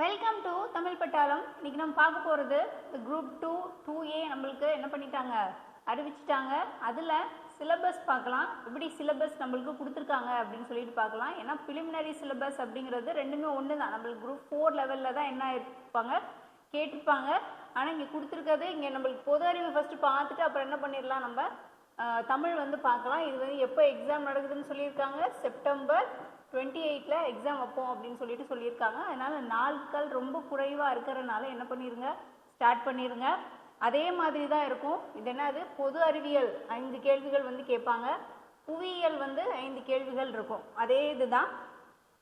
Welcome to Tamil பட்டாளம் இன்னைக்கு நம்ம பார்க்க போகிறது இந்த குரூப் டூ டூ ஏ நம்மளுக்கு என்ன பண்ணிட்டாங்க? அறிவிச்சிட்டாங்க. அதில் சிலபஸ் பார்க்கலாம். எப்படி சிலபஸ் நம்மளுக்கு கொடுத்துருக்காங்க அப்படின்னு சொல்லிட்டு பார்க்கலாம். ஏன்னா பிலிமினரி சிலபஸ் அப்படிங்கிறது ரெண்டுமே ஒன்று தான் நம்மளுக்கு குரூப் ஃபோர் லெவலில் தான் என்ன இருப்பாங்க கேட்டிருப்பாங்க. ஆனால் இங்கே கொடுத்துருக்கிறது இங்கே நம்மளுக்கு பொது அறிவு ஃபஸ்ட்டு பார்த்துட்டு அப்புறம் என்ன பண்ணிடலாம் நம்ம தமிழ் வந்து பார்க்கலாம். இது வந்து எப்போ எக்ஸாம் நடக்குதுன்னு சொல்லியிருக்காங்க. செப்டம்பர் டுவெண்ட்டி எயிட்டில் எக்ஸாம் வைப்போம் அப்படின்னு சொல்லிட்டு சொல்லியிருக்காங்க. அதனால் நாட்கள் ரொம்ப குறைவாக இருக்கிறனால என்ன பண்ணிடுங்க ஸ்டார்ட் பண்ணிடுங்க அதே மாதிரி தான் இருக்கும். இது என்னது? பொது அறிவியல். ஐந்து கேள்விகள் வந்து கேட்பாங்க. புவியியல் வந்து ஐந்து கேள்விகள் இருக்கும். அதே இதுதான்.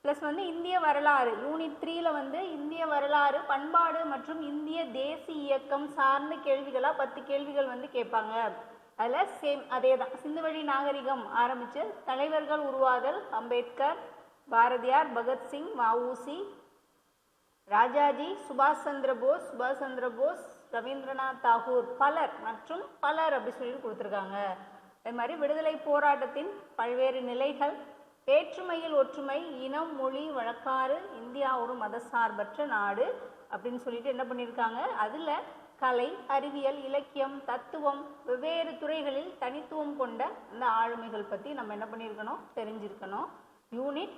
ப்ளஸ் வந்து இந்திய வரலாறு. யூனிட் த்ரீல வந்து இந்திய வரலாறு பண்பாடு மற்றும் இந்திய தேசிய இயக்கம் சார்ந்த கேள்விகளாக பத்து கேள்விகள் வந்து கேட்பாங்க. அதில் சேம் அதே தான் சிந்துவெளி நாகரிகம் ஆரம்பித்து தலைவர்கள் உருவாதல் அம்பேத்கர் பாரதியார் பகத்சிங் வஉசி ராஜாஜி சுபாஷ் சந்திர போஸ் சுபாஷ் சந்திர போஸ் ரவீந்திரநாத் தாகூர் பலர் மற்றும் பலர் அப்படி சொல்லி கொடுத்துருக்காங்க. அதே மாதிரி விடுதலை போராட்டத்தின் பல்வேறு நிலைகள் வேற்றுமையில் ஒற்றுமை இனம் மொழி வழக்காறு இந்தியா ஒரு மதசார்பற்ற நாடு அப்படின்னு சொல்லிட்டு என்ன பண்ணியிருக்காங்க? அதில் கலை அறிவியல் இலக்கியம் தத்துவம் வெவ்வேறு துறைகளில் தனித்துவம் கொண்ட இந்த ஆளுமைகள் பற்றி நம்ம என்ன பண்ணியிருக்கணும்? தெரிஞ்சிருக்கணும். யூனிட்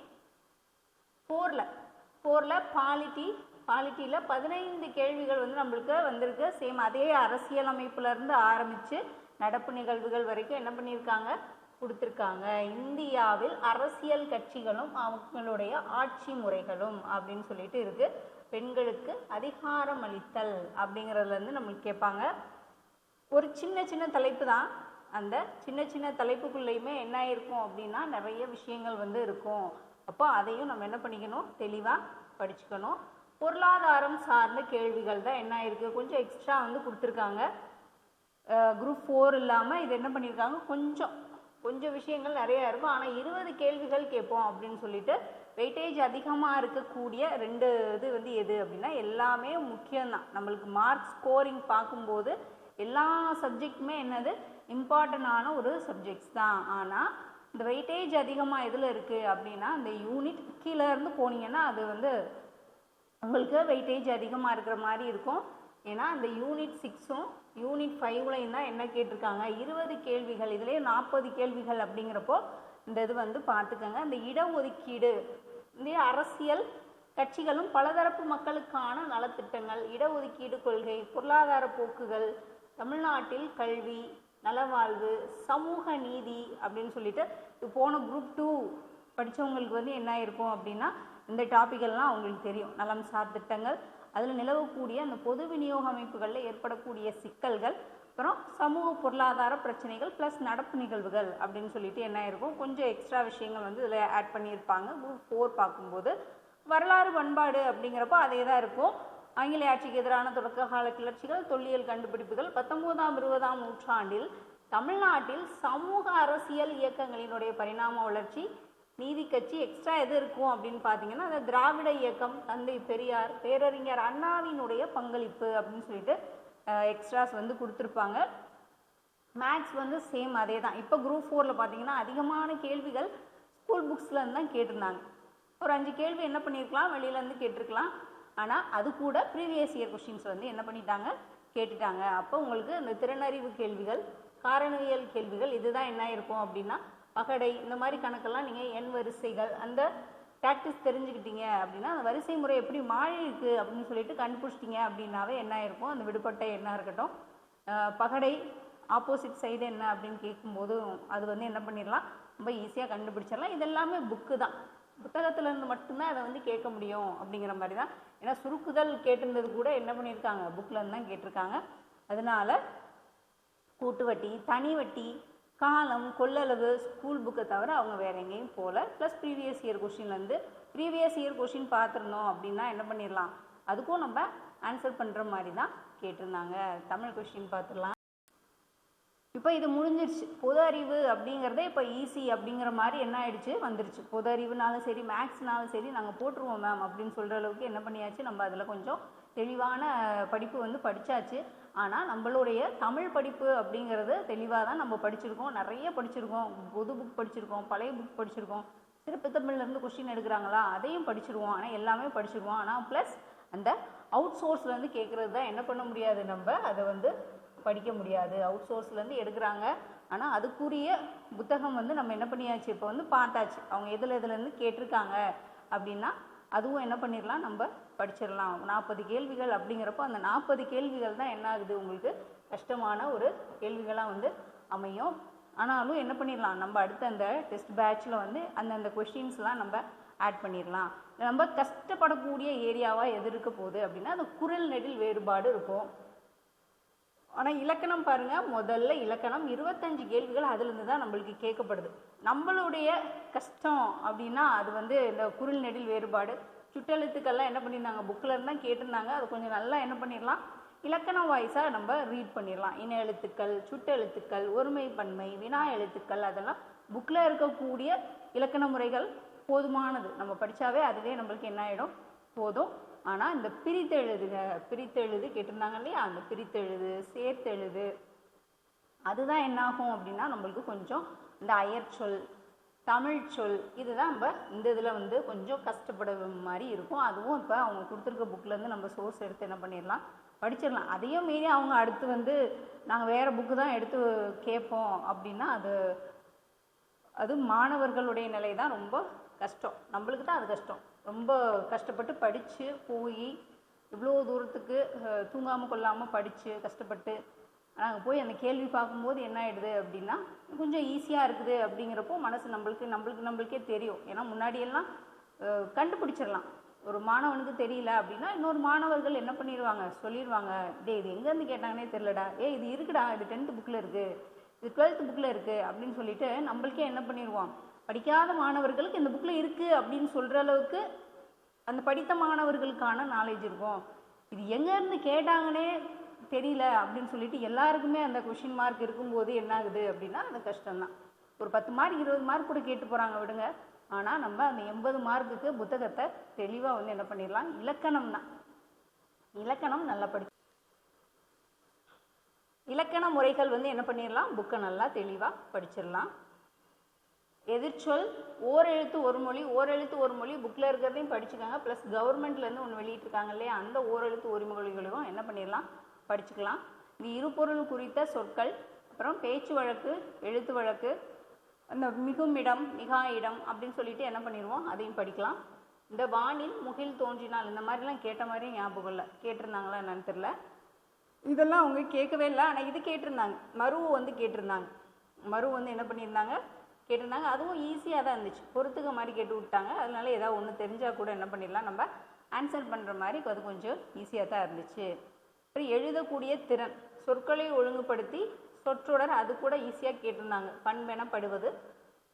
ஃபோரில் ஃபோரில் பாலிட்டி பாலிட்டியில் பதினைந்து கேள்விகள் வந்து நம்மளுக்கு வந்திருக்கு. சேம் அதே அரசியலமைப்புலேருந்து ஆரம்பித்து நடப்பு நிகழ்வுகள் வரைக்கும் என்ன பண்ணியிருக்காங்க? கொடுத்துருக்காங்க. இந்தியாவில் அரசியல் கட்சிகளும் அவங்களுடைய ஆட்சி முறைகளும் அப்படின்னு சொல்லிட்டு இருக்கு. பெண்களுக்கு அதிகாரம் அளித்தல் அப்படிங்கிறதுலேருந்து நம்மளுக்கு கேட்பாங்க. ஒரு சின்ன சின்ன தலைப்பு தான். அந்த சின்ன சின்ன தலைப்புக்குள்ளேயுமே என்ன இருக்கும் அப்படின்னா நிறைய விஷயங்கள் வந்து இருக்கும். அப்போ அதையும் நம்ம என்ன பண்ணிக்கணும்? தெளிவாக படிச்சுக்கணும். பொருளாதாரம் சார்ந்த கேள்விகள் தான் என்ன இருக்குது கொஞ்சம் எக்ஸ்ட்ரா வந்து கொடுத்துருக்காங்க. குரூப் ஃபோர் இல்லாமல் இது என்ன பண்ணியிருக்காங்க? கொஞ்சம் கொஞ்சம் விஷயங்கள் நிறையா இருக்கும். ஆனால் இருபது கேள்விகள் கேட்போம் அப்படின்னு சொல்லிட்டு வெயிட்டேஜ் அதிகமாக இருக்கக்கூடிய ரெண்டு இது வந்து எது அப்படின்னா எல்லாமே முக்கியம்தான். நம்மளுக்கு மார்க் ஸ்கோரிங் பார்க்கும்போது எல்லா சப்ஜெக்ட்டுமே என்னது? இம்பார்ட்டண்டான ஒரு சப்ஜெக்ட்ஸ் தான். ஆனால் இந்த வெயிட்டேஜ் அதிகமாக எதில் இருக்குது அப்படின்னா இந்த யூனிட் கீழே இருந்து போனீங்கன்னா அது வந்து உங்களுக்கு வெயிட்டேஜ் அதிகமாக இருக்கிற மாதிரி இருக்கும். ஏன்னா அந்த யூனிட் சிக்ஸும் யூனிட் ஃபைவ்லையும் தான் என்ன கேட்டிருக்காங்க? இருபது கேள்விகள் இதுலேயே நாற்பது கேள்விகள் அப்படிங்கிறப்போ இந்த இது வந்து பார்த்துக்கோங்க. இந்த இடஒதுக்கீடு இந்த அரசியல் கட்சிகளும் பலதரப்பு மக்களுக்கான நலத்திட்டங்கள் இடஒதுக்கீடு கொள்கை பொருளாதார போக்குகள் தமிழ்நாட்டில் கல்வி நலவாழ்வு சமூக நீதி அப்படின்னு சொல்லிட்டு இது போன குரூப் டூ படித்தவங்களுக்கு வந்து என்ன இருக்கும் அப்படின்னா இந்த டாப்பிக்கெல்லாம் அவங்களுக்கு தெரியும். நலம் சார் திட்டங்கள் அதில் நிலவக்கூடிய அந்த பொது விநியோக அமைப்புகளில் ஏற்படக்கூடிய சிக்கல்கள் அப்புறம் சமூக பொருளாதார பிரச்சனைகள் ப்ளஸ் நடப்பு நிகழ்வுகள் அப்படின்னு சொல்லிட்டு என்ன இருக்கும் கொஞ்சம் எக்ஸ்ட்ரா விஷயங்கள் வந்து இதில் ஆட் பண்ணியிருப்பாங்க. குரூப் ஃபோர் பார்க்கும்போது வரலாறு பண்பாடு அப்படிங்கிறப்போ அதே தான் இருக்கும். ஆங்கிலேய ஆட்சிக்கு எதிரான தொடக்க கால கிளர்ச்சிகள் தொல்லியல் கண்டுபிடிப்புகள் பத்தொன்பதாம் இருபதாம் நூற்றாண்டில் தமிழ்நாட்டில் சமூக அரசியல் இயக்கங்களினுடைய பரிணாம வளர்ச்சி நீதி கட்சி எக்ஸ்ட்ரா எது இருக்கும் அப்படின்னு பார்த்தீங்கன்னா அந்த திராவிட இயக்கம் தந்தை பெரியார் பேரறிஞர் அண்ணாவினுடைய பங்களிப்பு அப்படின்னு சொல்லிட்டு எக்ஸ்ட்ராஸ் வந்து கொடுத்துருப்பாங்க. மேக்ஸ் வந்து சேம் அதே தான் இப்போ குரூப் ஃபோரில் பார்த்தீங்கன்னா அதிகமான கேள்விகள் ஸ்கூல் புக்ஸ்லேருந்து தான் கேட்டிருந்தாங்க. ஒரு அஞ்சு கேள்வி என்ன பண்ணியிருக்கலாம்? வெளியிலேருந்து கேட்டிருக்கலாம். ஆனால் அது கூட ப்ரீவியஸ் இயர் கொஷின்ஸ் வந்து என்ன பண்ணிட்டாங்க? கேட்டுட்டாங்க. அப்போ உங்களுக்கு இந்த திறனறிவு கேள்விகள் காரணவியல் கேள்விகள் இதுதான் என்ன இருக்கும் அப்படின்னா பகடை இந்த மாதிரி கணக்கெல்லாம் நீங்கள் எண் வரிசைகள் அந்த ப்ராக்டிஸ் தெரிஞ்சுக்கிட்டீங்க அப்படின்னா அந்த வரிசை முறை எப்படி மாறி இருக்குது அப்படின்னு சொல்லிட்டு கண்டுபிடிச்சிட்டிங்க அப்படின்னாவே என்ன இருக்கும்? அந்த விடுபட்ட எண்ணாக இருக்கட்டும். பகடை ஆப்போசிட் சைடு என்ன அப்படின்னு கேட்கும்போது அது வந்து என்ன பண்ணிடலாம்? ரொம்ப ஈஸியாக கண்டுபிடிச்சிடலாம். இதெல்லாமே புக்கு தான். புத்தகத்திலேருந்து மட்டும்தான் அதை வந்து கேட்க முடியும் அப்படிங்கிற மாதிரி தான் ஏன்னா சுருக்குதல் கேட்டிருந்தது கூட என்ன பண்ணியிருக்காங்க? புக்லேருந்து தான் கேட்டிருக்காங்க. அதனால கூட்டு வட்டி தனி வட்டி காலம் கொள்ளளவு ஸ்கூல் புக்கை தவிர அவங்க வேற எங்கேயும் போகல. ப்ளஸ் ப்ரீவியஸ் இயர் கொஷின்லேருந்து ப்ரீவியஸ் இயர் கொஷின் பார்த்துருந்தோம் அப்படின்னா என்ன பண்ணிடலாம் அதுக்கும் நம்ம ஆன்சர் பண்ணுற மாதிரி தான் கேட்டிருந்தாங்க. தமிழ் கொஷின் பார்த்துடலாம் இப்போ இது முடிஞ்சிருச்சு. பொது அறிவு அப்படிங்கிறதே இப்போ ஈஸி அப்படிங்கிற மாதிரி என்ன ஆயிடுச்சு? வந்துருச்சு. பொது அறிவுனாலும் சரி மேக்ஸ்னாலும் சரி நாங்கள் போட்டுருவோம் மேம் அப்படின்னு சொல்கிற அளவுக்கு என்ன பண்ணியாச்சு? நம்ம அதில் கொஞ்சம் தெளிவான படிப்பு வந்து படித்தாச்சு ஆனால் நம்மளுடைய தமிழ் படிப்பு அப்படிங்கிறது தெளிவாக தான் நம்ம படிச்சிருக்கோம். நிறைய படிச்சிருக்கோம். பொது புக் படிச்சிருக்கோம். பழைய புக் படிச்சிருக்கோம். சிறப்பு தமிழ்லேருந்து கொஷின் எடுக்கிறாங்களா? அதையும் படிச்சிருவோம். ஆனால் எல்லாமே படிச்சிருவோம். ஆனால் ப்ளஸ் அந்த அவுட் சோர்ஸ்லேருந்து கேட்குறது தான் என்ன பண்ண முடியாது நம்ம? அதை வந்து படிக்க முடியாது. அவுட் சோர்ஸ்லேருந்து எடுக்கிறாங்க. ஆனால் அதுக்குரிய புத்தகம் வந்து நம்ம என்ன பண்ணியாச்சு? இப்போ வந்து பார்த்தாச்சு. அவங்க எதில் எதுலேருந்து கேட்டிருக்காங்க அப்படின்னா அதுவும் என்ன பண்ணிடலாம் நம்ம படிச்சிடலாம் நாற்பது கேள்விகள் அப்படிங்கிறப்போ அந்த நாற்பது கேள்விகள் தான் என்ன ஆகுது? உங்களுக்கு கஷ்டமான ஒரு கேள்விகளாக வந்து அமையும். ஆனாலும் என்ன பண்ணிடலாம் நம்ம அடுத்த அந்த டெஸ்ட் பேட்ச்சில் வந்து அந்தந்த கொஷின்ஸ்லாம் நம்ம ஆட் பண்ணிடலாம் நம்ம கஷ்டப்படக்கூடிய ஏரியாவாக எது இருக்க போகுது அப்படின்னா அந்த குரல் நெடில் வேறுபாடு இருக்கும். ஆனால் இலக்கணம் பாருங்கள் முதல்ல இலக்கணம். இருபத்தஞ்சு கேள்விகள் அதுலேருந்து தான் நம்மளுக்கு கேட்கப்படுது. நம்மளுடைய கஷ்டம் அப்படின்னா அது வந்து இந்த குரல் நெடில் வேறுபாடு. சுட்டெழுத்துக்கள்லாம் என்ன பண்ணியிருந்தாங்க? புக்கில் இருந்தால் கேட்டிருந்தாங்க. அது கொஞ்சம் நல்லா என்ன பண்ணிடலாம் இலக்கணம் வாய்ஸாக நம்ம ரீட் பண்ணிடலாம் இன எழுத்துக்கள் சுட்டெழுத்துக்கள் ஒருமை பன்மை வினா எழுத்துக்கள் அதெல்லாம் புக்கில் இருக்கக்கூடிய இலக்கண முறைகள் போதுமானது. நம்ம படித்தாவே அதுவே நம்மளுக்கு என்ன ஆகிடும் போதும். ஆனால் இந்த பிரித்தெழுதுக பிரித்தெழுது கேட்டிருந்தாங்க இல்லையா? அந்த பிரித்தெழுது சேர்த்தெழுது. அதுதான் என்ன ஆகும் அப்படின்னா நம்மளுக்கு கொஞ்சம் இந்த அயற்சொல் தமிழ் சொல் இதுதான் நம்ம இந்த இதில் வந்து கொஞ்சம் கஷ்டப்பட மாதிரி இருக்கும். அதுவும் இப்போ அவங்க கொடுத்துருக்க புக்லேருந்து நம்ம சோர்ஸ் எடுத்து என்ன பண்ணிடலாம் படிச்சிடலாம் அதையும் மீறி அவங்க அடுத்து வந்து நாங்கள் வேறு புக்கு தான் எடுத்து கேட்போம் அப்படின்னா அது அது மாணவர்களுடைய நிலை தான் ரொம்ப கஷ்டம். நம்மளுக்கு தான் அது கஷ்டம். ரொம்ப கஷ்டப்பட்டு படித்து போய் இவ்வளோ தூரத்துக்கு தூங்காமல் கொள்ளாமல் படித்து கஷ்டப்பட்டு நாங்கள் போய் அந்த கேள்வி பார்க்கும்போது என்ன ஆகிடுது அப்படின்னா கொஞ்சம் ஈஸியாக இருக்குது அப்படிங்கிறப்போ மனசு நம்மளுக்கு நம்மளுக்கு நம்மளுக்கே தெரியும். ஏன்னா முன்னாடியெல்லாம் கண்டுபிடிச்சிடலாம். ஒரு மாணவனுக்கு தெரியல அப்படின்னா இன்னொரு மாணவர்கள் என்ன பண்ணிடுவாங்க? சொல்லிடுவாங்க டே இது எங்கேருந்து கேட்டாங்கன்னே தெரிலடா ஏ இது இருக்குடா. இது டென்த்து புக்கில் இருக்குது இது டுவெல்த்து புக்கில் இருக்குது அப்படின்னு சொல்லிட்டு நம்மளுக்கே என்ன பண்ணிடுவோம்? படிக்காத மாணவர்களுக்கு இந்த புக்கில் இருக்குது அப்படின்னு சொல்கிற அளவுக்கு அந்த படித்த மாணவர்களுக்கான நாலேஜ் இருக்கும். இது எங்கேருந்து கேட்டாங்கன்னே தெரியல அப்படின்னு சொல்லிட்டு எல்லாருக்குமே அந்த கொஷின் மார்க் இருக்கும்போது என்ன ஆகுது அப்படின்னா அது கஷ்டம்தான். ஒரு பத்து மார்க் இருபது மார்க் கூட கேட்டு போகிறாங்க விடுங்க. ஆனால் நம்ம அந்த எண்பது மார்க்குக்கு புத்தகத்தை தெளிவாக வந்து என்ன பண்ணிடலாம்? இலக்கணம் தான் இலக்கணம் நல்லா படி இலக்கண முறைகள் வந்து என்ன பண்ணிடலாம்? புக்கை நல்லா தெளிவாக படிச்சிடலாம். எதிர்ச்சொல் ஓரெழுத்து ஒரு மொழி ஓரெழுத்து ஒரு மொழி புக்கில் இருக்கிறதையும் படிச்சுக்காங்க. ப்ளஸ் கவர்மெண்ட்லேருந்து ஒன்று வெளியிட்டிருக்காங்க இல்லையா? அந்த ஓரெழுத்து ஒரு மொழிகளையும் என்ன பண்ணிடலாம்? படிச்சுக்கலாம். இந்த இருபொருள் குறித்த சொற்கள். அப்புறம் பேச்சு வழக்கு எழுத்து வழக்கு அந்த மிகும் இடம் மிகா இடம் அப்படின்னு சொல்லிட்டு என்ன பண்ணிடுவோம்? அதையும் படிக்கலாம். இந்த வானில் முகில் தோன்றினால் இந்த மாதிரிலாம் கேட்ட மாதிரி ஞாபகம் இல்லை. கேட்டிருந்தாங்களா என்னன்னு தெரில இதெல்லாம் அவங்க கேட்கவே இல்லை. ஆனால் இது கேட்டிருந்தாங்க. மருவு வந்து கேட்டிருந்தாங்க. மரு வந்து என்ன பண்ணியிருந்தாங்க? கேட்டிருந்தாங்க. அதுவும் ஈஸியாக தான் இருந்துச்சு. பொறுத்துக்க மாதிரி கேட்டு விட்டாங்க. அதனால ஏதாவது ஒன்று தெரிஞ்சால் கூட என்ன பண்ணிடலாம். நம்ம ஆன்சர் பண்ணுற மாதிரி அது கொஞ்சம் ஈஸியாக தான் இருந்துச்சு. அப்புறம் எழுதக்கூடிய திறன். சொற்களை ஒழுங்குபடுத்தி சொற்றொடர் அது கூட ஈஸியாக கேட்டிருந்தாங்க. பண்பெனப்படுவது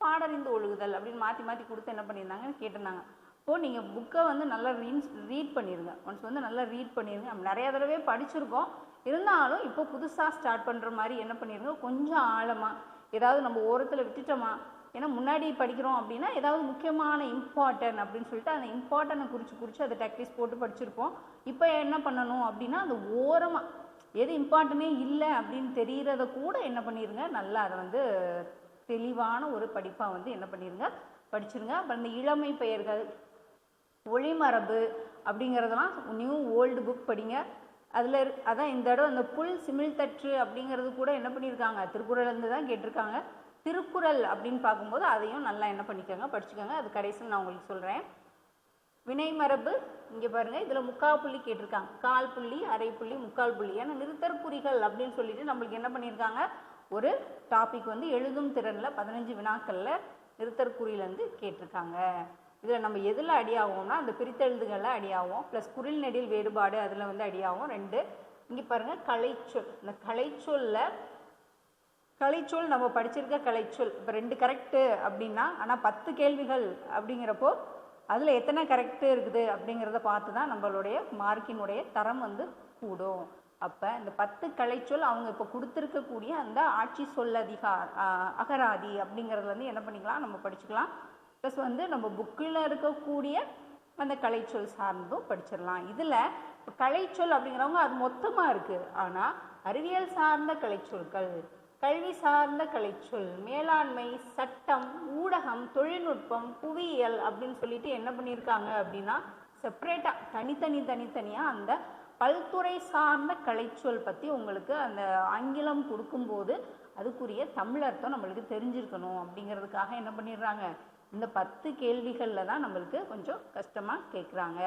பாடறிந்து ஒழுகுதல் அப்படின்னு மாற்றி மாற்றி கொடுத்து என்ன பண்ணியிருந்தாங்கன்னு கேட்டிருந்தாங்க. இப்போது நீங்கள் புக்கை வந்து நல்லா ரீன்ஸ் ரீட் பண்ணிடுங்க ஒன்ஸ் வந்து நல்லா ரீட் பண்ணிடுங்க நம்ம நிறையா தடவை படிச்சிருக்கோம். இருந்தாலும் இப்போ புதுசாக ஸ்டார்ட் பண்ணுற மாதிரி என்ன பண்ணிடுங்க கொஞ்சம் ஆழமாக ஏதாவது நம்ம ஓரத்தில் விட்டுட்டோமா? ஏன்னா முன்னாடி படிக்கிறோம் அப்படின்னா ஏதாவது முக்கியமான இம்பார்ட்டன் அப்படின்னு சொல்லிட்டு அந்த இம்பார்ட்டனை குறித்து குறித்து அதை டேக்டிஸ் போட்டு படிச்சிருப்போம். இப்போ என்ன பண்ணணும் அப்படின்னா அந்த ஓரமாக எது இம்பார்ட்டனே இல்லை அப்படின்னு தெரிகிறத கூட என்ன பண்ணிடுங்க நல்லா அதை வந்து தெளிவான ஒரு படிப்பாக வந்து என்ன பண்ணிடுங்க படிச்சிருங்க. அப்புறம் இந்த இளமை பெயர்கள் ஒளிமரபு அப்படிங்கிறதெல்லாம் நியூ ஓல்டு புக் படிங்க. அதில் அதான் இந்த இடம் அந்த புல் சிமிழ்தற்று அப்படிங்கிறது கூட என்ன பண்ணியிருக்காங்க திருக்குறள்லேருந்து தான் கேட்டிருக்காங்க. திருக்குறள் அப்படின்னு பார்க்கும்போது அதையும் நல்லா என்ன பண்ணிக்கோங்க படிச்சுக்கோங்க. அது கடைசியில் நான் உங்களுக்கு சொல்கிறேன் வினைமரபு இங்கே பாருங்கள் இதில் முக்கால் புள்ளி கேட்டிருக்காங்க. கால் புள்ளி அரை புள்ளி முக்கால் புள்ளி. ஏன்னா நிறுத்தற்குறிகள் அப்படின்னு சொல்லிட்டு நம்மளுக்கு என்ன பண்ணியிருக்காங்க ஒரு டாபிக் வந்து எழுதும் திறனில் பதினஞ்சு வினாக்களில் நிறுத்தற்குறியிலேருந்து கேட்டிருக்காங்க. இதில் நம்ம எதில் அடியாகும்னா அந்த பிரித்தெழுதுகளில் அடியாகும். ப்ளஸ் குரில் நெடில் வேறுபாடு அதில் வந்து அடியாகும். ரெண்டு இங்கே பாருங்கள் கலைச்சொல். இந்த கலைச்சொல்ல கலைச்சொல் நம்ம படிச்சிருக்க கலைச்சொல். இப்போ ரெண்டு கரெக்டு அப்படின்னா ஆனால் பத்து கேள்விகள் அப்படிங்கிறப்போ அதில் எத்தனை கரெக்டு இருக்குது அப்படிங்கிறத பார்த்து தான் நம்மளுடைய மார்க்கினுடைய தரம் வந்து கூடும். அப்போ இந்த பத்து கலைச்சொல் அவங்க இப்போ கொடுத்துருக்கக்கூடிய அந்த ஆட்சி சொல்லதிகா அகராதி அப்படிங்கிறது வந்து என்ன பண்ணிக்கலாம்? நம்ம படிச்சுக்கலாம். ப்ளஸ் வந்து நம்ம புக்கில் இருக்கக்கூடிய அந்த கலைச்சொல் சார்ந்தும் படிச்சிடலாம். இதில் கலைச்சொல் அப்படிங்கிறவங்க அது மொத்தமாக இருக்குது ஆனால் அறிவியல் சார்ந்த கலைச்சொற்கள் கல்வி சார்ந்த கலைச்சொல் மேலாண்மை சட்டம் ஊடகம் தொழில்நுட்பம் புவியியல் அப்படின்னு சொல்லிட்டு என்ன பண்ணியிருக்காங்க அப்படின்னா செப்பரேட்டாக தனித்தனி தனித்தனியாக அந்த பல்துறை சார்ந்த கலைச்சொல் பற்றி உங்களுக்கு அந்த ஆங்கிலம் கொடுக்கும்போது அதுக்குரிய தமிழ் அர்த்தம் நம்மளுக்கு தெரிஞ்சிருக்கணும் அப்படிங்கிறதுக்காக என்ன பண்ணிடுறாங்க? இந்த பத்து கேள்விகளில் தான் நம்மளுக்கு கொஞ்சம் கஷ்டமாக கேட்குறாங்க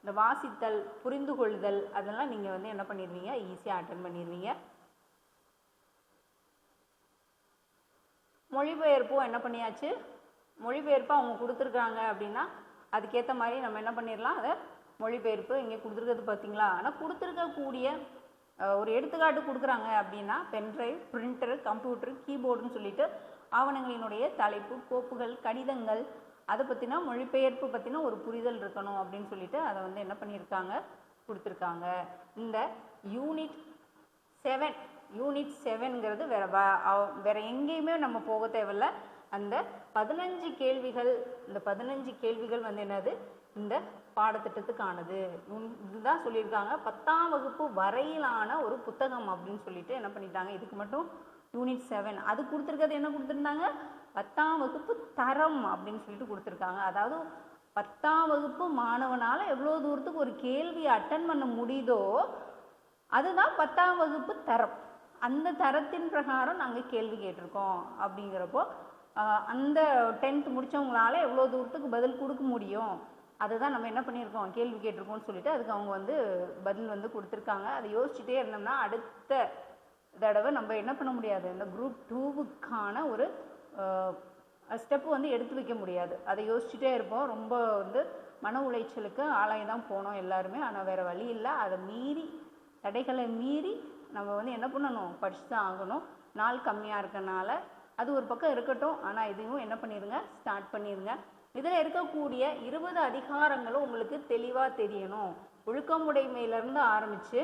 இந்த வாசித்தல் புரிந்து கொள்ளுதல் அதெல்லாம் நீங்கள் வந்து என்ன பண்ணிடுவீங்க ஈஸியாக அட்டன் பண்ணிடுவீங்க மொழிபெயர்ப்பும் என்ன பண்ணியாச்சு? மொழிபெயர்ப்பு அவங்க கொடுத்துருக்காங்க அப்படின்னா அதுக்கேற்ற மாதிரி நம்ம என்ன பண்ணிடலாம் அதை மொழிபெயர்ப்பு இங்கே கொடுத்துருக்கிறது பார்த்தீங்களா ஆனால் கொடுத்துருக்கக்கூடிய ஒரு எடுத்துக்காட்டு கொடுக்குறாங்க அப்படின்னா பென்ட்ரைவ் பிரிண்டரு கம்ப்யூட்டர் கீபோர்டுன்னு சொல்லிட்டு ஆவணங்களினுடைய தலைப்பு கோப்புகள் கடிதங்கள் அதை பற்றின மொழிபெயர்ப்பு பற்றின ஒரு புரிதல் இருக்கணும் அப்படின்னு சொல்லிட்டு அதை வந்து என்ன பண்ணியிருக்காங்க? கொடுத்துருக்காங்க. இந்த யூனிட் செவன் யூனிட் செவன்ங்கிறது வேற வ- வேற எங்கேயுமே நம்ம போக தேவையில்ல. அந்த பதினஞ்சு கேள்விகள் இந்த பதினஞ்சு கேள்விகள் வந்து என்னது? இந்த பாடத்திட்டத்துக்கானது இதுதான் சொல்லியிருக்காங்க. பத்தாம் வகுப்பு வரையிலான ஒரு புத்தகம் அப்படின்னு சொல்லிட்டு என்ன பண்ணிட்டாங்க? இதுக்கு மட்டும் யூனிட் செவன் அது கொடுத்துருக்கிறது என்ன கொடுத்துருந்தாங்க? பத்தாம் வகுப்பு தரம் அப்படின்னு சொல்லிட்டு கொடுத்துருக்காங்க. அதாவது பத்தாம் வகுப்பு மாணவனால் எவ்வளோ தூரத்துக்கு ஒரு கேள்வி அட்டன் பண்ண முடியுதோ அதுதான் பத்தாம் வகுப்பு தரம். அந்த தரத்தின் பிரகாரம் நாங்கள் கேள்வி கேட்டிருக்கோம் அப்படிங்கிறப்போ அந்த டென்த் முடிச்சவங்களால எவ்வளோ தூரத்துக்கு பதில் கொடுக்க முடியும்? அதுதான் நம்ம என்ன பண்ணியிருக்கோம்? கேள்வி கேட்டிருக்கோம்னு சொல்லிட்டு அதுக்கு அவங்க வந்து பதில் வந்து கொடுத்துருக்காங்க. அதை யோசிச்சுட்டே இருந்தோம்னா அடுத்த தடவை நம்ம என்ன பண்ண முடியாது? இந்த குரூப் டூவுக்கான ஒரு ஸ்டெப்பு வந்து எடுத்து வைக்க முடியாது. அதை யோசிச்சுட்டே இருப்போம். ரொம்ப வந்து மன உளைச்சலுக்கு ஆளாகி தான் போனோம் எல்லாருமே. ஆனால் வேறு வழி இல்லை. அதை மீறி தடைகளை மீறி நம்ம வந்து என்ன பண்ணணும்? படித்து தான் ஆகணும். நாள் கம்மியாக இருக்கனால அது ஒரு பக்கம் இருக்கட்டும். ஆனால் இதையும் என்ன பண்ணிடுங்க ஸ்டார்ட் பண்ணிடுங்க இதில் இருக்கக்கூடிய இருபது அதிகாரங்களும் உங்களுக்கு தெளிவாக தெரியணும். ஒழுக்கமுடைமையிலேருந்து ஆரம்பித்து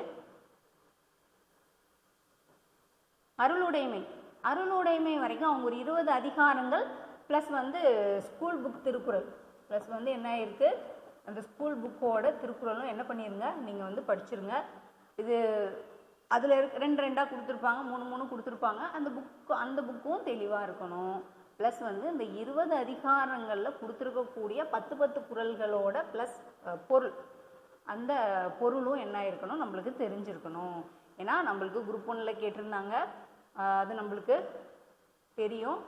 அருளுடைமை. அருளுடைமை வரைக்கும் அவங்க ஒரு இருபது அதிகாரங்கள் ப்ளஸ் வந்து ஸ்கூல் புக் திருக்குறள். ப்ளஸ் வந்து என்ன இருக்குது அந்த ஸ்கூல் புக்கோட திருக்குறளும் என்ன பண்ணிடுங்க நீங்கள் வந்து படிச்சிருங்க. இது அதில் இருக்க ரெண்டு ரெண்டாக கொடுத்துருப்பாங்க மூணு மூணு கொடுத்துருப்பாங்க. அந்த புக்கு அந்த புக்கும் தெளிவாக இருக்கணும். ப்ளஸ் வந்து இந்த இருபது அதிகாரங்களில் கொடுத்துருக்கக்கூடிய பத்து பத்து குறள்களோட ப்ளஸ் பொருள். அந்த பொருளும் என்ன இருக்கணும்? நம்மளுக்கு தெரிஞ்சிருக்கணும். ஏன்னா நம்மளுக்கு குரூப் ஒன்றில் கேட்டிருந்தாங்க. அது நம்மளுக்கு தெரியும்.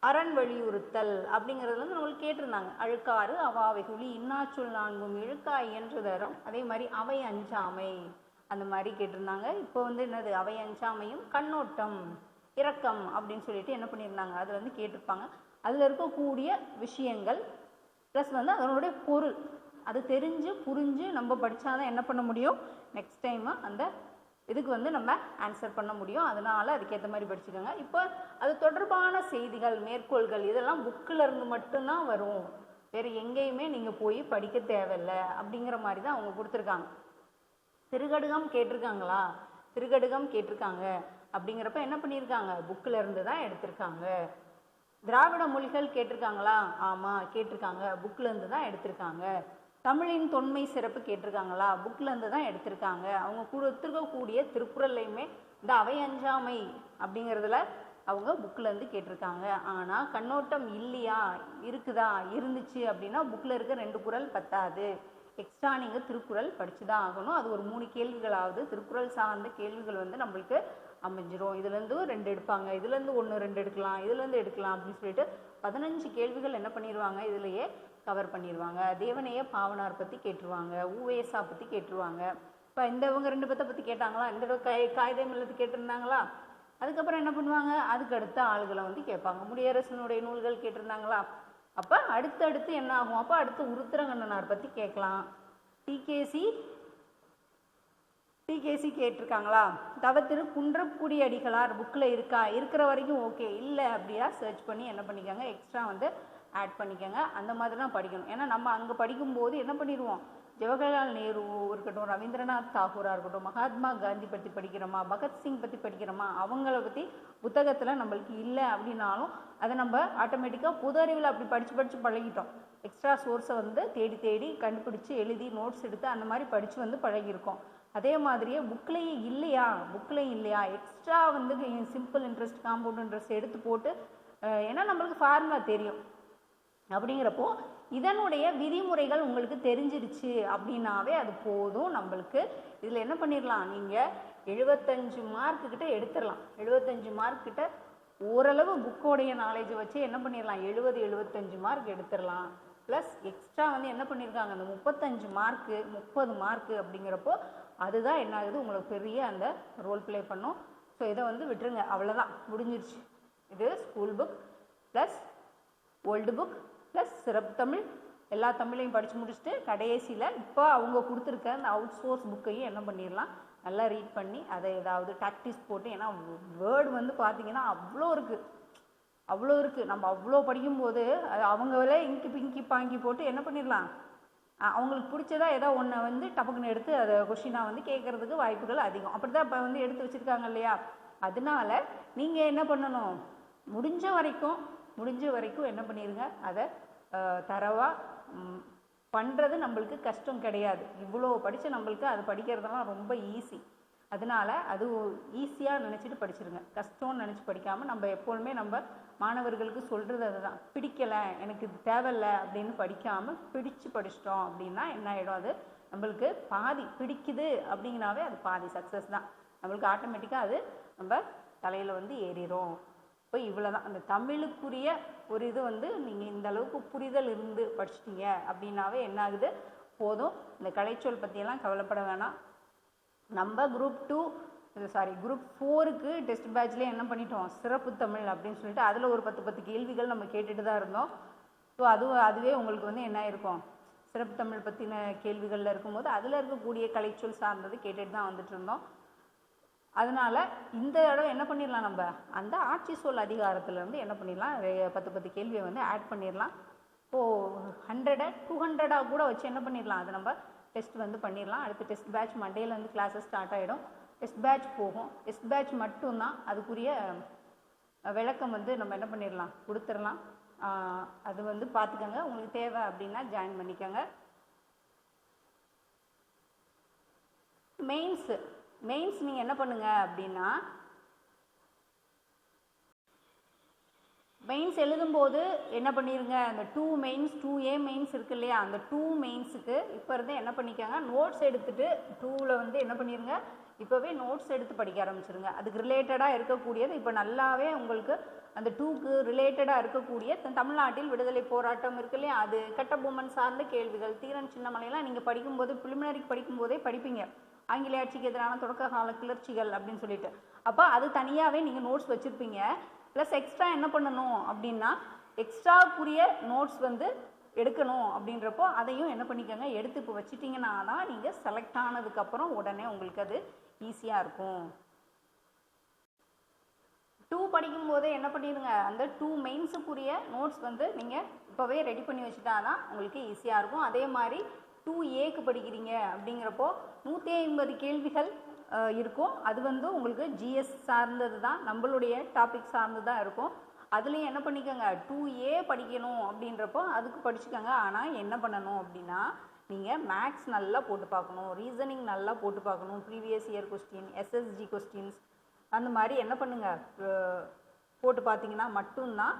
அரண் வலியுறுத்தல் அப்படிங்கிறது வந்து நம்மளுக்கு கேட்டிருந்தாங்க. அழுக்காறு அவாவை குழி இன்னாச்சொல் நான்கும் இழுக்காய் என்று தரும். அதே மாதிரி அவை அஞ்சாமை அந்த மாதிரி கேட்டிருந்தாங்க. இப்போ வந்து என்னது? அவை அஞ்சாமையும் கண்ணோட்டம் இரக்கம் அப்படின்னு சொல்லிட்டு என்ன பண்ணியிருந்தாங்க? அது வந்து கேட்டிருப்பாங்க. அதில் இருக்கக்கூடிய விஷயங்கள் ப்ளஸ் வந்து அதனுடைய பொருள். அது தெரிஞ்சு புரிஞ்சு நம்ம படித்தாதான் என்ன பண்ண முடியும்? நெக்ஸ்ட் டைம் அந்த இதுக்கு வந்து நம்ம ஆன்சர் பண்ண முடியும். அதனால் அதுக்கேற்ற மாதிரி படிச்சுக்கோங்க. இப்போ அது தொடர்பான செய்திகள் மேற்கோள்கள் இதெல்லாம் புக்கில் இருந்து மட்டும்தான் வரும். வேறு எங்கேயுமே நீங்கள் போய் படிக்க தேவையில்ல அப்படிங்கிற மாதிரி தான் அவங்க கொடுத்துருக்காங்க. திருகடுகம் கேட்டிருக்காங்களா? திருகடுகம் கேட்டிருக்காங்க. அப்படிங்கிறப்ப என்ன பண்ணியிருக்காங்க? புக்கில் இருந்து தான் எடுத்திருக்காங்க. திராவிட மொழிகள் கேட்டிருக்காங்களா? ஆமாம் கேட்டிருக்காங்க. புக்கில் இருந்து தான் எடுத்திருக்காங்க. தமிழின் தொன்மை சிறப்பு கேட்டிருக்காங்களா? புக்கில் இருந்து தான் எடுத்திருக்காங்க. அவங்க கொடுத்துருக்கக்கூடிய திருக்குறள்லையுமே இந்த அவை அஞ்சாமை அப்படிங்கிறதுல அவங்க புக்கில் இருந்து கேட்டிருக்காங்க. ஆனால் கண்ணோட்டம் இல்லையா? இருக்குதா? இருந்துச்சு அப்படின்னா புக்கில் இருக்க ரெண்டு குரல் பத்தாது. எக்ஸ்ட்ரா நீங்கள் திருக்குறள் படித்து தான் ஆகணும். அது ஒரு மூணு கேள்விகளாவது திருக்குறள் சார்ந்த கேள்விகள் வந்து நம்மளுக்கு அமைஞ்சிரும். இதுலேருந்து ரெண்டு எடுப்பாங்க. இதுலேருந்து ஒன்று ரெண்டு எடுக்கலாம். இதுலேருந்து எடுக்கலாம் அப்படின்னு சொல்லிட்டு பதினஞ்சு கேள்விகள் என்ன பண்ணிடுவாங்க இதுலேயே கவர் பண்ணிடுவாங்க தேவனைய பாவனார் பற்றி கேட்டுருவாங்க. ஊவேசா பற்றி கேட்டுருவாங்க. இப்போ இந்த இவங்க ரெண்டு பேர்த்த பற்றி கேட்டாங்களா? இந்த கை காகிதம் இல்லத்து கேட்டிருந்தாங்களா? அதுக்கப்புறம் என்ன பண்ணுவாங்க? அதுக்கு அடுத்த ஆளுகளை வந்து கேட்பாங்க. முடியரசனுடைய நூல்கள் கேட்டிருந்தாங்களா? அப்போ அடுத்தடுத்து என்ன ஆகும்? அப்போ அடுத்து உருத்திரங்கண்ணனார் பற்றி கேட்கலாம். டிகேசி டிகேசி கேட்டிருக்காங்களா? தவத்திரு குன்றக்குடி அடிகளார் புக்கில் இருக்கா? இருக்கிற வரைக்கும் ஓகே இல்லை அப்படியா சர்ச் பண்ணி என்ன பண்ணிக்காங்க? எக்ஸ்ட்ரா வந்து ஆட் பண்ணிக்கோங்க. அந்த மாதிரி தான் படிக்கணும். ஏன்னா நம்ம அங்கே படிக்கும்போது என்ன பண்ணிடுவோம்? ஜவஹர்லால் நேரு இருக்கட்டும் ரவீந்திரநாத் தாகூராக இருக்கட்டும் மகாத்மா காந்தி பற்றி படிக்கிறோமா பகத்சிங் பற்றி படிக்கிறோமா அவங்கள பற்றி புத்தகத்தில் நம்மளுக்கு இல்லை அப்படின்னாலும் அதை நம்ம ஆட்டோமேட்டிக்காக புது அறிவில் அப்படி படித்து படித்து பழகிட்டோம். எக்ஸ்ட்ரா சோர்ஸை வந்து தேடி தேடி கண்டுபிடிச்சி எழுதி நோட்ஸ் எடுத்து அந்த மாதிரி படித்து வந்து பழகியிருக்கோம். அதே மாதிரியே புக்லேயே இல்லையா? புக்லேயும் இல்லையா? எக்ஸ்ட்ரா வந்து சிம்பிள் இன்ட்ரெஸ்ட் காம்பவுண்ட் இன்ட்ரெஸ்ட் எடுத்து போட்டு ஏன்னா நம்மளுக்கு ஃபார்முலா தெரியும். அப்படிங்கிறப்போ இதனுடைய விதிமுறைகள் உங்களுக்கு தெரிஞ்சிருச்சு அப்படின்னாவே அது போதும் நம்மளுக்கு. இதில் என்ன பண்ணிடலாம் நீங்கள் எழுபத்தஞ்சு மார்க்கு கிட்ட எடுத்துடலாம் எழுபத்தஞ்சு மார்க் கிட்ட ஓரளவு புக்கோடைய நாலேஜை வச்சு என்ன பண்ணிடலாம் எழுபது எழுபத்தஞ்சு மார்க் எடுத்துடலாம் ப்ளஸ் எக்ஸ்ட்ரா வந்து என்ன பண்ணியிருக்காங்க அந்த முப்பத்தஞ்சு மார்க்கு முப்பது மார்க்கு அப்படிங்கிறப்போ அதுதான் என்ன ஆகுது? உங்களுக்கு பெரிய அந்த ரோல் ப்ளே பண்ணும். ஸோ இதை வந்து விட்டுருங்க. அவ்வளோதான் முடிஞ்சிருச்சு. இது school book plus old book plus சிறப்பு தமிழ். எல்லா தமிழையும் படித்து முடிச்சுட்டு கடைசியில் இப்போ அவங்க கொடுத்துருக்க அந்த அவுட் சோர்ஸ் புக்கையும் என்ன பண்ணிடலாம் நல்லா ரீட் பண்ணி அதை ஏதாவது டாக்டிஸ் போட்டு ஏன்னா வேர்டு வந்து பார்த்தீங்கன்னா அவ்வளோ இருக்குது அவ்வளோ இருக்குது நம்ம அவ்வளோ படிக்கும்போது அது அவங்களே இங்கி பிங்கி பாங்கி போட்டு என்ன பண்ணிடலாம் அவங்களுக்கு பிடிச்சதா ஏதோ ஒன்றை வந்து டப்புக்குன்னு எடுத்து அதை கொஷினாக வந்து கேட்குறதுக்கு வாய்ப்புகள் அதிகம். அப்படி தான் இப்போ வந்து எடுத்து வச்சுருக்காங்க இல்லையா? அதனால நீங்கள் என்ன பண்ணணும்? முடிஞ்ச வரைக்கும் முடிஞ்ச வரைக்கும் என்ன பண்ணிடுங்க அதை தரவாக பண்ணுறது நம்மளுக்கு கஷ்டம் கிடையாது. இவ்வளோ படித்து நம்மளுக்கு அது படிக்கிறதெல்லாம் ரொம்ப ஈஸி அதனால அது ஈஸியாக நினச்சிட்டு படிச்சிருங்க. கஷ்டம்னு நினச்சி படிக்காமல் நம்ம எப்போதுமே நம்ம மாணவர்களுக்கு சொல்கிறது அதுதான். பிடிக்கலை எனக்கு இது தேவையில்ல அப்படின்னு படிக்காமல் பிடிச்சு படிச்சிட்டோம் அப்படின்னா என்ன ஆகிடும் அது நம்மளுக்கு பாதி பிடிக்குது அப்படிங்கனாவே அது பாதி சக்ஸஸ் தான். நம்மளுக்கு ஆட்டோமேட்டிக்காக அது நம்ம தலையில் வந்து ஏறிடும் இப்போ இவ்வளோ தான் அந்த தமிழுக்குரிய ஒரு இது வந்து நீங்கள் இந்த அளவுக்கு புரிதல் இருந்து படிச்சிட்டீங்க அப்படின்னாவே என்ன ஆகுது? போதும். இந்த கலைச்சொல் பற்றியெல்லாம் கவலைப்பட வேணாம். நம்ம குரூப் டூ சாரி குரூப் ஃபோருக்கு டெஸ்ட் பேட்ச்லேயே என்ன பண்ணிட்டோம்? சிறப்பு தமிழ் அப்படின்னு சொல்லிட்டு அதில் ஒரு பத்து பத்து கேள்விகள் நம்ம கேட்டுட்டு தான் இருந்தோம். ஸோ அது அதுவே உங்களுக்கு வந்து என்ன இருக்கும் சிறப்பு தமிழ் பற்றின கேள்விகளில் இருக்கும்போது அதில் இருக்கக்கூடிய கலைச்சொல் சார்ந்தது கேட்டுட்டு தான் வந்துட்டு இருந்தோம். அதனால இந்த இடம் என்ன பண்ணிடலாம் நம்ம? அந்த ஆட்சி சொல் அதிகாரத்தில் இருந்து என்ன பண்ணிடலாம்? பத்து பத்து கேள்வியை வந்து ஆட் பண்ணிடலாம். இப்போது ஹண்ட்ரடை டூ ஹண்ட்ரடாக கூட வச்சு என்ன பண்ணிடலாம்? அது நம்ம டெஸ்ட் வந்து பண்ணிடலாம். அடுத்து டெஸ்ட் பேட்ச் மண்டேலேருந்து கிளாஸஸ் ஸ்டார்ட் ஆகிடும் டெஸ்ட் பேட்ச் போகும். டெஸ்ட் பேட்ச் மட்டும்தான் அதுக்குரிய விளக்கம் வந்து நம்ம என்ன பண்ணிடலாம்? கொடுத்துடலாம். அது வந்து பார்த்துக்கோங்க. உங்களுக்கு தேவை அப்படின்னா ஜாயின் பண்ணிக்கோங்க. மெயின்ஸு மெயின்ஸ் நீங்கள் என்ன பண்ணுங்க அப்படின்னா மெயின்ஸ் எழுதும்போது என்ன பண்ணிடுங்க அந்த two mains two A mains இருக்கு இல்லையா அந்த டூ மெயின்ஸுக்கு இப்போ இருந்து என்ன பண்ணிக்கோங்க நோட்ஸ் எடுத்துகிட்டு டூவில் வந்து என்ன பண்ணிருங்க இப்போவே நோட்ஸ் எடுத்து படிக்க ஆரம்பிச்சிருங்க. அதுக்கு ரிலேட்டடாக இருக்கக்கூடியது இப்போ நல்லாவே உங்களுக்கு அந்த டூக்கு ரிலேட்டடாக இருக்கக்கூடிய தமிழ்நாட்டில் விடுதலை போராட்டம் இருக்கு இல்லையா அது கட்டபொம்மன் சார்ந்த கேள்விகள் தீரன் சின்னமலையெல்லாம் நீங்கள் படிக்கும்போது ப்ரிலிமினரிக்கு படிக்கும்போதே படிப்பீங்க. ஆங்கிலேயாட்சிக்கு எதிரான தொடக்க கால கிளர்ச்சிகள் அப்படின்னு சொல்லிட்டு. அப்போ அது தனியாகவே நீங்கள் நோட்ஸ் வச்சுருப்பீங்க. ப்ளஸ் எக்ஸ்ட்ரா என்ன பண்ணணும் அப்படின்னா எக்ஸ்ட்ராக்குரிய நோட்ஸ் வந்து எடுக்கணும் அப்படின்றப்போ அதையும் என்ன பண்ணிக்கோங்க எடுத்து இப்போ வச்சுட்டிங்கன்னா தான் நீங்கள் செலக்ட் ஆனதுக்கப்புறம் உடனே உங்களுக்கு அது ஈஸியாக இருக்கும். டூ படிக்கும் போதே என்ன பண்ணிடுங்க அந்த டூ மெயின்ஸுக்குரிய நோட்ஸ் வந்து நீங்கள் இப்போவே ரெடி பண்ணி வச்சுட்டா தான் உங்களுக்கு ஈஸியாக இருக்கும். அதே மாதிரி டூ ஏக்கு படிக்கிறீங்க அப்படிங்கிறப்போ நூற்றி ஐம்பது கேள்விகள் இருக்கும். அது வந்து உங்களுக்கு ஜிஎஸ் சார்ந்தது தான் நம்மளுடைய டாபிக் சார்ந்து தான் இருக்கும். அதுலேயும் என்ன பண்ணிக்கோங்க டூ ஏ படிக்கணும் அப்படின்றப்போ அதுக்கு படிச்சுக்கோங்க. ஆனால் என்ன பண்ணணும் அப்படின்னா நீங்கள் மேக்ஸ் நல்லா போட்டு பார்க்கணும் ரீசனிங் நல்லா போட்டு பார்க்கணும் previous year question SSG questions அந்த மாதிரி என்ன பண்ணுங்கள் போட்டு பார்த்தீங்கன்னா மட்டும்தான்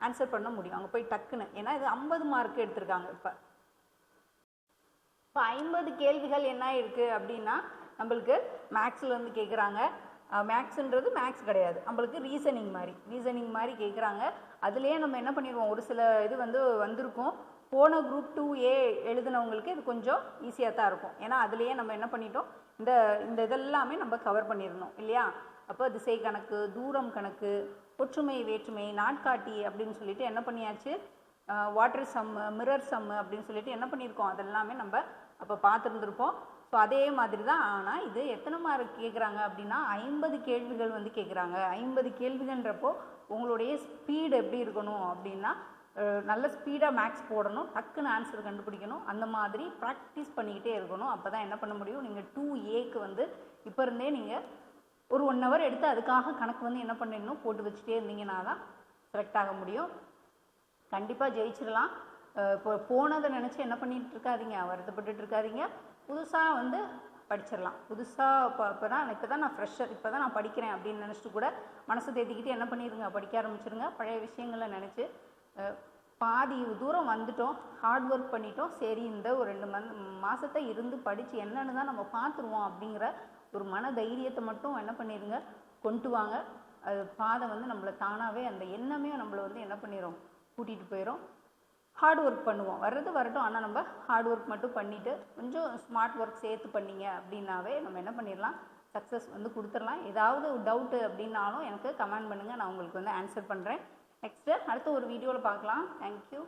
ஆன்சர் பண்ண முடியும். அங்கே போய் டக்குன்னு ஏன்னா இது ஐம்பது மார்க் எடுத்திருக்காங்க இப்போ. இப்போ ஐம்பது கேள்விகள் என்ன இருக்குது அப்படின்னா நம்மளுக்கு மேக்ஸில் வந்து கேட்குறாங்க மேக்ஸுன்றது மேக்ஸ் கிடையாது. நம்மளுக்கு ரீசனிங் மாதிரி ரீசனிங் மாதிரி கேட்குறாங்க அதுலேயே நம்ம என்ன பண்ணிடுவோம் ஒரு சில இது வந்து வந்திருக்கும். போன குரூப் டூ ஏ எழுதினவங்களுக்கு இது கொஞ்சம் ஈஸியாக தான் இருக்கும். ஏன்னா அதுலேயே நம்ம என்ன பண்ணிட்டோம் இந்த இந்த இதெல்லாமே நம்ம கவர் பண்ணிடணும் இல்லையா? அப்போ திசை கணக்கு தூரம் கணக்கு ஒற்றுமை வேற்றுமை நாட்காட்டி அப்படின்னு சொல்லிட்டு என்ன பண்ணியாச்சு? வாட்டர் சம்மு மிரர் சம்மு அப்படின்னு சொல்லிட்டு என்ன பண்ணியிருக்கோம்? அதெல்லாமே நம்ம அப்போ பார்த்துருந்துருப்போம். ஸோ அதே மாதிரி தான் ஆனால் இது எத்தனை மார்க் கேட்குறாங்க அப்படின்னா ஐம்பது கேள்விகள் வந்து கேட்குறாங்க ஐம்பது கேள்விகள்ன்றப்போ உங்களுடைய ஸ்பீடு எப்படி இருக்கணும் அப்படின்னா நல்ல ஸ்பீடாக மேக்ஸ் போடணும் டக்குன்னு ஆன்சர் கண்டுபிடிக்கணும். அந்த மாதிரி ப்ராக்டிஸ் பண்ணிக்கிட்டே இருக்கணும். அப்போ தான் என்ன பண்ண முடியும்? நீங்கள் டூ ஏக்கு வந்து இப்போ இருந்தே நீங்கள் ஒரு ஒன் ஹவர் எடுத்து அதுக்காக கணக்கு வந்து என்ன பண்ணிடணும் போட்டு வச்சுட்டே இருந்தீங்கன்னா தான் செலக்ட் ஆக முடியும். கண்டிப்பாக ஜெயிச்சிடலாம். இப்போ போனதை நினச்சி என்ன பண்ணிட்டு இருக்காதீங்க வருத்தப்பட்டுட்டு இருக்காதீங்க புதுசாக வந்து படிச்சிடலாம் புதுசாக இப்போ இப்போ தான் இப்போ தான் நான் ஃப்ரெஷர் இப்போ தான் நான் படிக்கிறேன் அப்படின்னு நினச்சிட்டு கூட மனசு தேத்திக்கிட்டு என்ன பண்ணிடுங்க படிக்க ஆரம்பிச்சிருங்க. பழைய விஷயங்களை நினச்சி பாதி தூரம் வந்துட்டோம் ஹார்ட் ஒர்க் பண்ணிட்டோம். சரி இந்த ஒரு ரெண்டு மந்த் மாதத்தை இருந்து படித்து என்னன்னு தான் நம்ம பார்த்துருவோம் அப்படிங்கிற ஒரு மன தைரியத்தை மட்டும் என்ன பண்ணிடுங்க கொண்டு வாங்க. அது பாதை வந்து நம்மளை தானாகவே அந்த எண்ணமே நம்மளை வந்து என்ன பண்ணிடும் கூட்டிகிட்டு போயிடும் ஹார்ட் ஒர்க் பண்ணுவோம். வர்றது வரட்டும். ஆனால் நம்ம ஹார்ட் ஒர்க் மட்டும் பண்ணிவிட்டு கொஞ்சம் ஸ்மார்ட் ஒர்க் சேர்த்து பண்ணீங்க அப்படின்னாவே நம்ம என்ன பண்ணிடலாம் சக்ஸஸ் வந்து கொடுத்துடலாம் ஏதாவது டவுட்டு அப்படின்னாலும் எனக்கு கமெண்ட் பண்ணுங்கள் நான் உங்களுக்கு வந்து ஆன்சர் பண்ணுறேன் நெக்ஸ்ட்டு அடுத்த ஒரு வீடியோவில் பார்க்கலாம். தேங்க்யூ